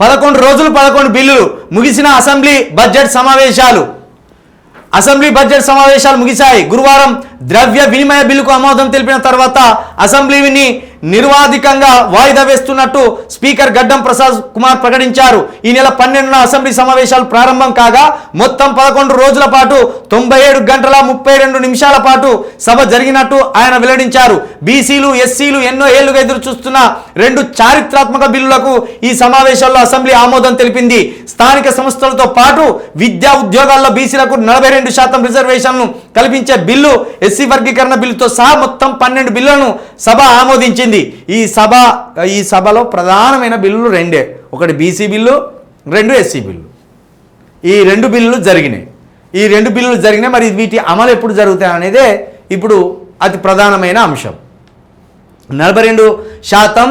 పదకొండు రోజులు పదకొండు బిల్లులు ముగిసిన అసెంబ్లీ బడ్జెట్ సమావేశాలు. అసెంబ్లీ బడ్జెట్ సమావేశాలు ముగిశాయి. గురువారం ద్రవ్య వినిమయ బిల్లుకు ఆమోదం తెలిపిన తర్వాత అసెంబ్లీని నిర్వాధికంగా వాయిదా వేస్తున్నట్టు స్పీకర్ గడ్డం ప్రసాద్ కుమార్ ప్రకటించారు. ఈ నెల పన్నెండున అసెంబ్లీ సమావేశాలు ప్రారంభం కాగా మొత్తం పదకొండు రోజుల పాటు తొంభై ఏడు గంటల ముప్పై రెండు నిమిషాల పాటు సభ జరిగినట్టు ఆయన వెల్లడించారు. బీసీలు ఎస్సీలు ఎన్నో ఏళ్ళుగా ఎదురు చూస్తున్న రెండు చారిత్రాత్మక బిల్లులకు ఈ సమావేశాల్లో అసెంబ్లీ ఆమోదం తెలిపింది. స్థానిక సంస్థలతో పాటు విద్యా ఉద్యోగాల్లో బీసీలకు నలభై రెండు శాతం రిజర్వేషన్లు కల్పించే బిల్లు ఎస్సీ వర్గీకరణ బిల్లుతో సహా మొత్తం పన్నెండు బిల్లులను సభ ఆమోదించింది. ఈ సభ ఈ సభలో ప్రధానమైన బిల్లులు రెండే. ఒకటి బీసీ బిల్లు రెండు ఎస్సీ బిల్లు. ఈ రెండు బిల్లులు జరిగినాయి. ఈ రెండు బిల్లులు జరిగినాయి మరి వీటి అమలు ఎప్పుడు జరుగుతాయి అనేదే ఇప్పుడు అతి ప్రధానమైన అంశం. నలభై రెండు శాతం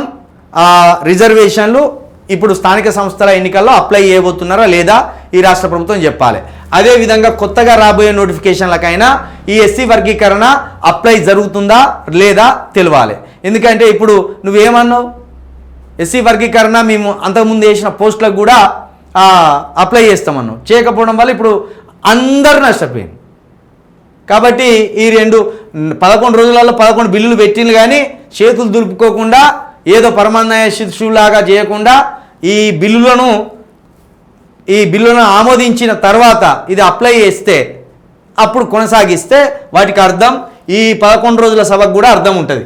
రిజర్వేషన్లు ఇప్పుడు స్థానిక సంస్థల ఎన్నికల్లో అప్లై చేయబోతున్నారా లేదా ఈ రాష్ట్ర ప్రభుత్వం చెప్పాలి. అదేవిధంగా కొత్తగా రాబోయే నోటిఫికేషన్లకైనా ఈ ఎస్సీ వర్గీకరణ అప్లై జరుగుతుందా లేదా తెలవాలి. ఎందుకంటే ఇప్పుడు నువ్వేమన్నావు? ఎస్సీ వర్గీకరణ మేము అంతకుముందు వేసిన పోస్టులకు కూడా అప్లై చేస్తామన్నావు. చేయకపోవడం వల్ల ఇప్పుడు అందరు నష్టపోయింది కాబట్టి ఈ రెండు పదకొండు రోజులలో పదకొండు బిల్లులు పెట్టిండ్రు కానీ చేతులు దులుపుకోకుండా ఏదో పరమాన్నాయ శిశువులాగా చేయకుండా ఈ బిల్లులను ఈ బిల్లును ఆమోదించిన తర్వాత ఇది అప్లై చేస్తే అప్పుడు కొనసాగిస్తే వాటికి అర్థం ఈ పదకొండు రోజుల సభకు కూడా అర్థం ఉంటుంది.